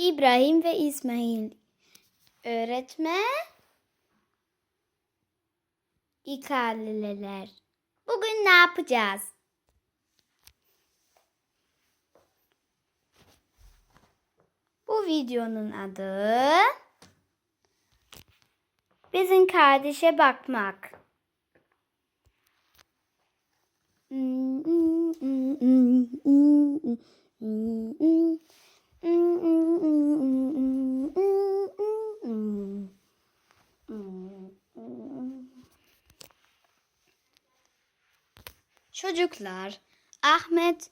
İbrahim ve İsmail. Öğretme. İkalileler. Bugün ne yapacağız? Bu videonun adı Bizim kardeşe bakmak. Çocuklar, Ahmet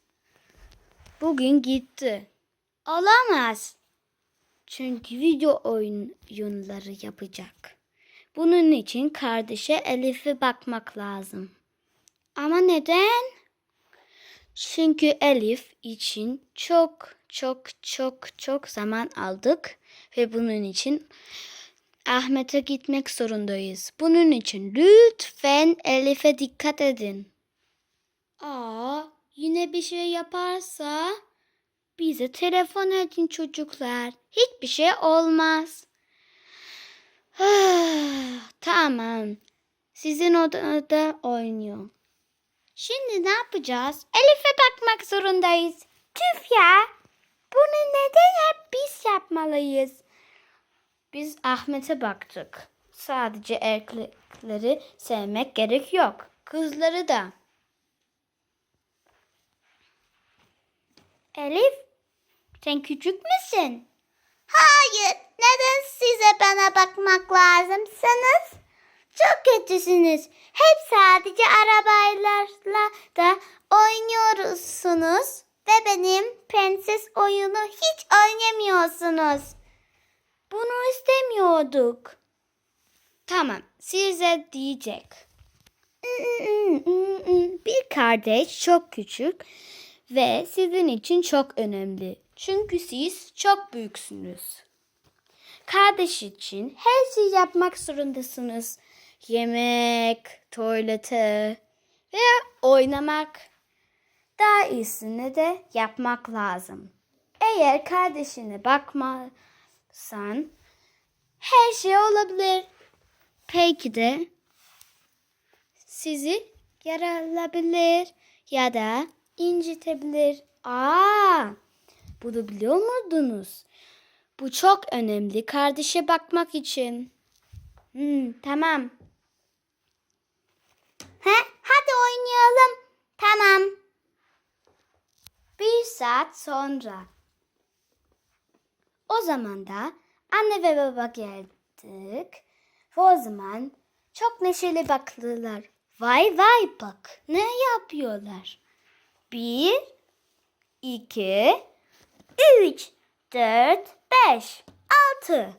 bugün gitti. Olamaz. Çünkü video oyunları yapacak. Bunun için kardeşe Elif'e bakmak lazım. Ama neden? Çünkü Elif için çok çok çok çok zaman aldık ve bunun için Ahmet'e gitmek zorundayız. Bunun için lütfen Elif'e dikkat edin. Aa, yine bir şey yaparsa bize telefon edin çocuklar. Hiçbir şey olmaz. tamam. Sizin odada oynuyor. Şimdi ne yapacağız? Elif'e bakmak zorundayız. Tüf ya. Bunu neden hep biz yapmalıyız? Biz Ahmet'e baktık. Sadece erkekleri sevmek gerek yok. Kızları da. Elif, sen küçük müsün? Hayır. Neden size bana bakmak lazımsınız? Çok kötüsünüz. Hep sadece arabaylarla da oynuyorsunuz. Ve benim prenses oyunu hiç oynamıyorsunuz. Bunu istemiyorduk. Tamam, size diyecek. Bir kardeş çok küçük ve sizin için çok önemli. Çünkü siz çok büyüksünüz. Kardeş için her şeyi yapmak zorundasınız. Yemek, tuvalete veya oynamak. Daha iyisini de yapmak lazım. Eğer kardeşine bakmazsan her şey olabilir. Peki de sizi yaralabilir ya da incitebilir. Aa, bunu biliyor muydunuz? Bu çok önemli kardeşe bakmak için. Hmm, tamam. He? Hadi oynayalım. Tamam. Bir saat sonra. O zaman da anne ve baba geldik. Ve o zaman çok neşeli baktılar. Vay vay bak ne yapıyorlar. Bir, iki, üç, dört, beş, altı.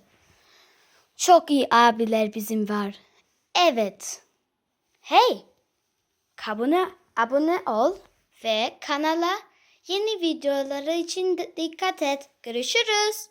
Çok iyi abiler bizim var. Evet. Hey, abone, abone ol ve kanala yeni videoları için dikkat et. Görüşürüz.